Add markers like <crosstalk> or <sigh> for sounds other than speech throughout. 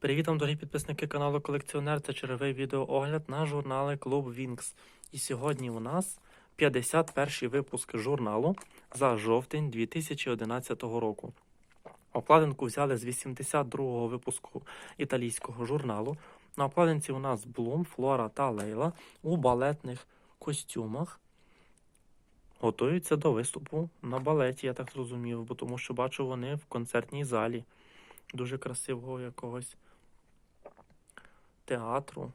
Привіт вам, дорогі підписники каналу Колекціонер. Це черговий відеоогляд на журнали Клуб Вінкс. І сьогодні у нас 51 випуск журналу за жовтень 2011 року. Обкладинку взяли з 82-го випуску італійського журналу. На обкладинці у нас Блум, Флора та Лейла у балетних костюмах. Готуються до виступу на балеті, я так зрозумів, бо тому що бачу вони в концертній залі дуже красивого якогось театру.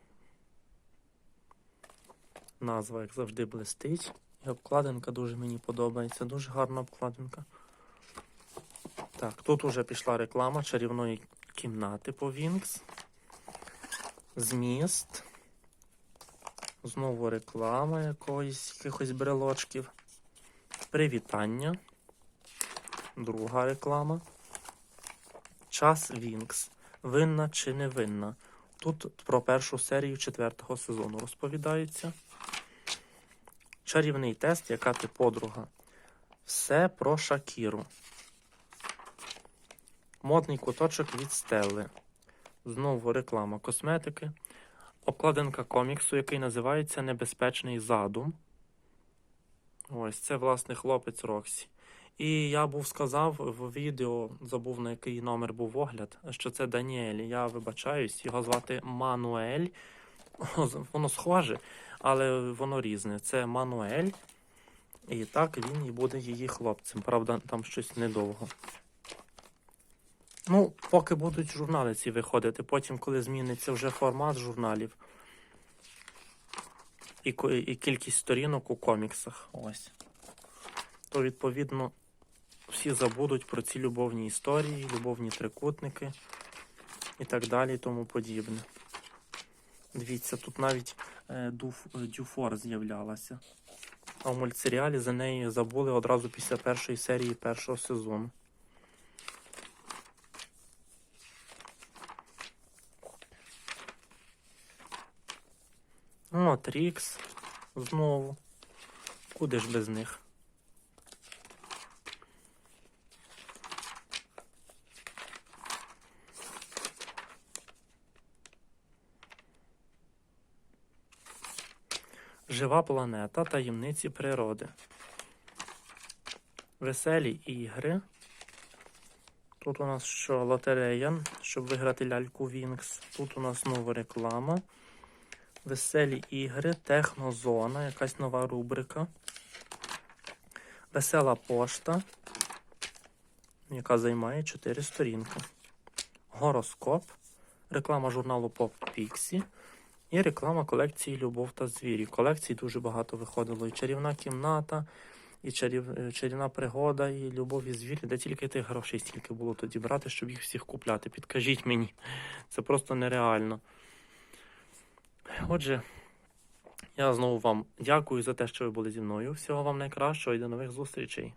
Назва, як завжди, блистить. І обкладинка дуже мені подобається. Дуже гарна обкладинка. Так, тут уже пішла реклама чарівної кімнати по Вінкс. Зміст. Знову реклама якоїсь якихось брелочків. Привітання. Друга реклама. Час Вінкс. Винна чи не винна. Тут про першу серію четвертого сезону розповідається. Чарівний тест, яка ти подруга. Все про Шакіру. Модний куточок від Стелли. Знову реклама косметики. Обкладинка коміксу, який називається Небезпечний задум. Ось це, власне, хлопець Роксі. І я був сказав в відео, забув на який номер був огляд, що це Даніель. Я вибачаюсь, його звати Мануель. <laughs> Воно схоже, але воно різне. Це Мануель. І так він і буде її хлопцем. Правда, там щось недовго. Ну, поки будуть журнали ці виходити, потім, коли зміниться вже формат журналів і, і кількість сторінок у коміксах. Ось. То, відповідно, всі забудуть про ці любовні історії, любовні трикутники і так далі, і тому подібне. Дивіться, тут навіть е, Дуф, е, Дюфор з'являлася. А в мультсеріалі за неї забули одразу після першої серії першого сезону. О, Трікс. Знову. Куди ж без них? Жива планета таємниці природи. Веселі ігри. Тут у нас що лотерея, щоб виграти ляльку Вінкс. Тут у нас нова реклама. Веселі ігри, технозона, якась нова рубрика. Весела пошта, яка займає 4 сторінки. Гороскоп, реклама журналу Pop Pixie і реклама колекції Любов та звірі. Колекцій дуже багато виходило. І чарівна кімната, і чарів... е, чарівна пригода, і любов і звірі. Де тільки тих грошей стільки було тоді брати, щоб їх всіх купляти. Підкажіть мені. Це просто нереально. Отже, я знову вам дякую за те, що ви були зі мною. Всього вам найкращого і до нових зустрічей.